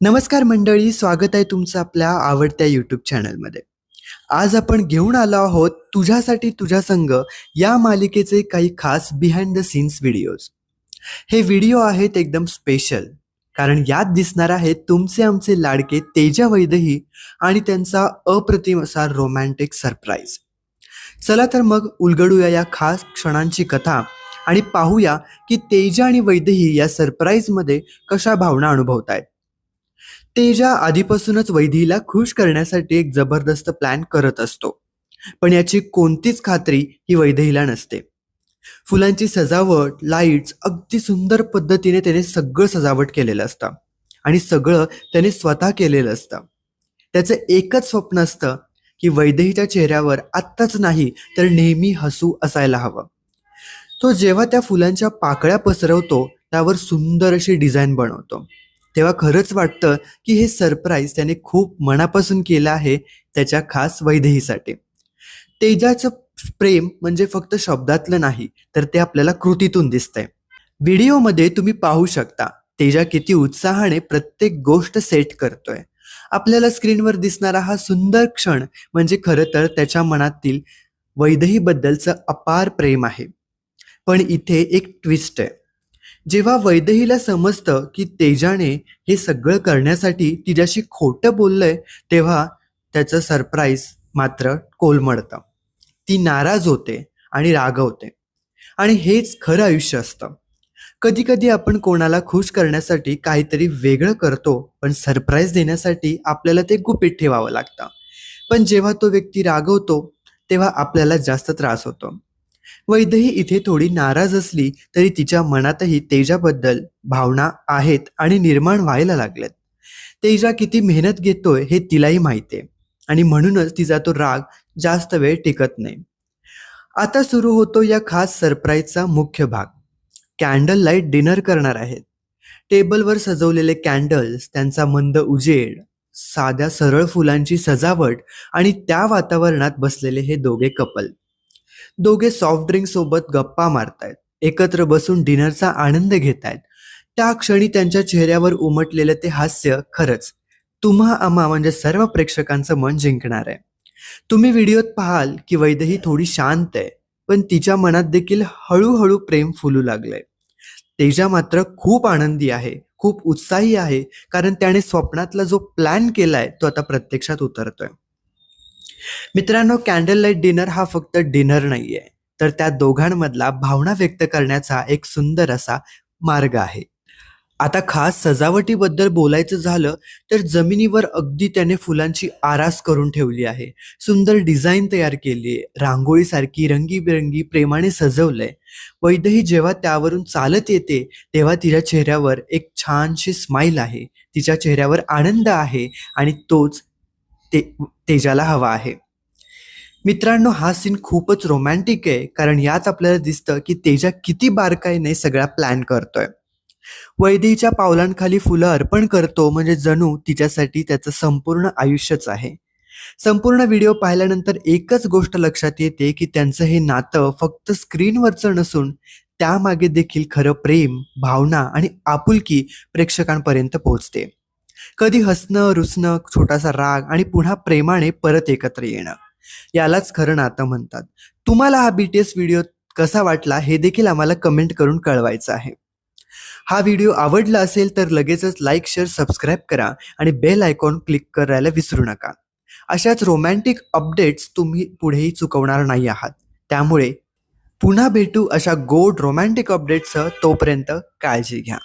नमस्कार मंडळी स्वागत आहे तुमचं आपल्या आवडत्या यूट्यूब चॅनलमध्ये आज आपण घेऊन आलो आहोत तुझ्यासाठी तुझ्या संघ या मालिकेचे काही खास बिहाइंड द सीन्स व्हिडिओज हे व्हिडिओ आहेत एकदम स्पेशल कारण यात दिसणार आहेत तुमचे आमचे लाडके तेजा वैदही आणि त्यांचा अप्रतिम असा रोमॅन्टिक सरप्राईज चला तर मग उलगडूया या खास क्षणांची कथा आणि पाहूया की तेजा आणि वैदही या सरप्राईजमध्ये कशा भावना अनुभवतायत. तेजा आधीपासूनच वैधीला खुश करण्यासाठी एक जबरदस्त प्लॅन करत असतो. पण याची कोणतीच खात्री ही वैदेहीला नसते. फुलांची सजावट लाईट्स अगदी सुंदर पद्धतीने त्याने सगळं सजावट केलेलं असतं. आणि सगळं त्याने स्वतः केलेलं असतं. त्याचं एकच स्वप्न असतं की वैदेहीच्या चेहऱ्यावर आत्ताच नाही तर नेहमी हसू असायला हवं. तो जेव्हा त्या फुलांच्या पाकळ्या पसरवतो त्यावर सुंदर अशी डिझाईन बनवतो. तेव्हा खरंच वाटतं की हे सरप्राईज त्याने खूप मनापासून केलं आहे त्याच्या खास वैदेहीसाठी. तेजाचं प्रेम म्हणजे फक्त शब्दातलं नाही तर ते आपल्याला कृतीतून दिसतंय. व्हिडिओमध्ये तुम्ही पाहू शकता तेजा किती उत्साहाने प्रत्येक गोष्ट सेट करतोय. आपल्याला स्क्रीनवर दिसणारा हा सुंदर क्षण म्हणजे खरं तर त्याच्या मनातील वैदेहीबद्दलचं अपार प्रेम आहे. पण इथे एक ट्विस्ट आहे. जेव्हा वैदेहीला समजतं की तेजाने हे सगळं करण्यासाठी तिच्याशी खोटं बोललंय तेव्हा त्याचं सरप्राईज मात्र कोलमडतं. ती नाराज होते आणि रागवते. आणि हेच खरं आयुष्य असतं. कधी कधी आपण कोणाला खुश करण्यासाठी काहीतरी वेगळं करतो पण सरप्राईज देण्यासाठी आपल्याला ते गुपित ठेवावं लागतं. पण जेव्हा तो व्यक्ती रागवतो तेव्हा आपल्याला जास्त त्रास होतो. वैदही इथे थोडी नाराज असली तरी तिच्या मनातही तेजाबद्दल भावना आहेत आणि निर्माण व्हायला लागल्यात तेजा किती मेहनत घेतोय हे तिलाही माहिती आहे आणि म्हणूनच तिचा तो राग जास्त वेळ टिकत नाही. आता सुरू होतो या खास सरप्राईजचा मुख्य भाग. कॅन्डल लाइट डिनर करणार आहेत. टेबलवर सजवलेले कॅन्डल्स त्यांचा मंद उजेड साध्या सरळ फुलांची सजावट आणि त्या वातावरणात बसलेले हे दोघे कपल. दोघे सॉफ्ट ड्रिंक सोबत गप्पा मारतायत. एकत्र बसून डिनरचा आनंद घेतायत. त्या क्षणी त्यांच्या चेहऱ्यावर उमटलेलं ते हास्य खरंच तुम्हा आम्हा म्हणजे सर्व प्रेक्षकांचं मन जिंकणार आहे. तुम्ही व्हिडिओत पाहाल की वैदही थोडी शांत आहे पण तिच्या मनात देखील हळूहळू प्रेम फुलू लागलंय. तेजा मात्र खूप आनंदी आहे खूप उत्साही आहे कारण त्याने स्वप्नातला जो प्लॅन केलाय तो आता प्रत्यक्षात उतरतोय. मित्रांनो कॅन्डल लाइट डिनर हा फक्त डिनर नाहीये. तर त्या दोघांमधला भावना व्यक्त करण्याचा एक सुंदर असा मार्ग आहे. आता खास सजावटीबद्दल बोलायचं झालं तर जमिनीवर अगदी त्याने फुलांची आरास करून ठेवली आहे. सुंदर डिझाईन तयार केली आहे. रांगोळीसारखी रंगीबेरंगी प्रेमाने सजवलंय. वैदही जेव्हा त्यावरून चालत येते तेव्हा तिच्या चेहऱ्यावर एक छानशी स्माईल आहे. तिच्या चेहऱ्यावर आनंद आहे आणि तोच ते तेजाला हवा आहे. मित्रांनो हा सीन खूपच रोमॅन्टिक आहे कारण यात आपल्याला दिसतं की तेजा किती बारकाईने सगळा प्लॅन करतोय. वैदेहीच्या पावलांखाली फुलं अर्पण करतो म्हणजे जणू तिच्यासाठी त्याचं संपूर्ण आयुष्यच आहे. संपूर्ण व्हिडिओ पाहिल्यानंतर एकच गोष्ट लक्षात येते की त्यांचं हे नातं फक्त स्क्रीनवरचं नसून त्यामागे देखील खरं प्रेम भावना आणि आपुलकी प्रेक्षकांपर्यंत पोहोचते. कधी हसणं रुसणं छोटासा राग आणि पुन्हा प्रेमाने परत एकत्र येणं. यालाच खरं नातं म्हणतात. तुम्हाला हा बीटीएस व्हिडिओ कसा वाटला हे देखील आम्हाला कमेंट करून कळवायचं आहे. हा व्हिडिओ आवडला असेल तर लगेचच लाईक शेअर सबस्क्राईब करा आणि बेल आयकॉन क्लिक करायला विसरू नका. अशाच रोमॅन्टिक अपडेट्स तुम्ही पुढेही चुकवणार नाही आहात. त्यामुळे पुन्हा भेटू अशा गोड रोमॅन्टिक अपडेट्ससह तोपर्यंत काळजी घ्या.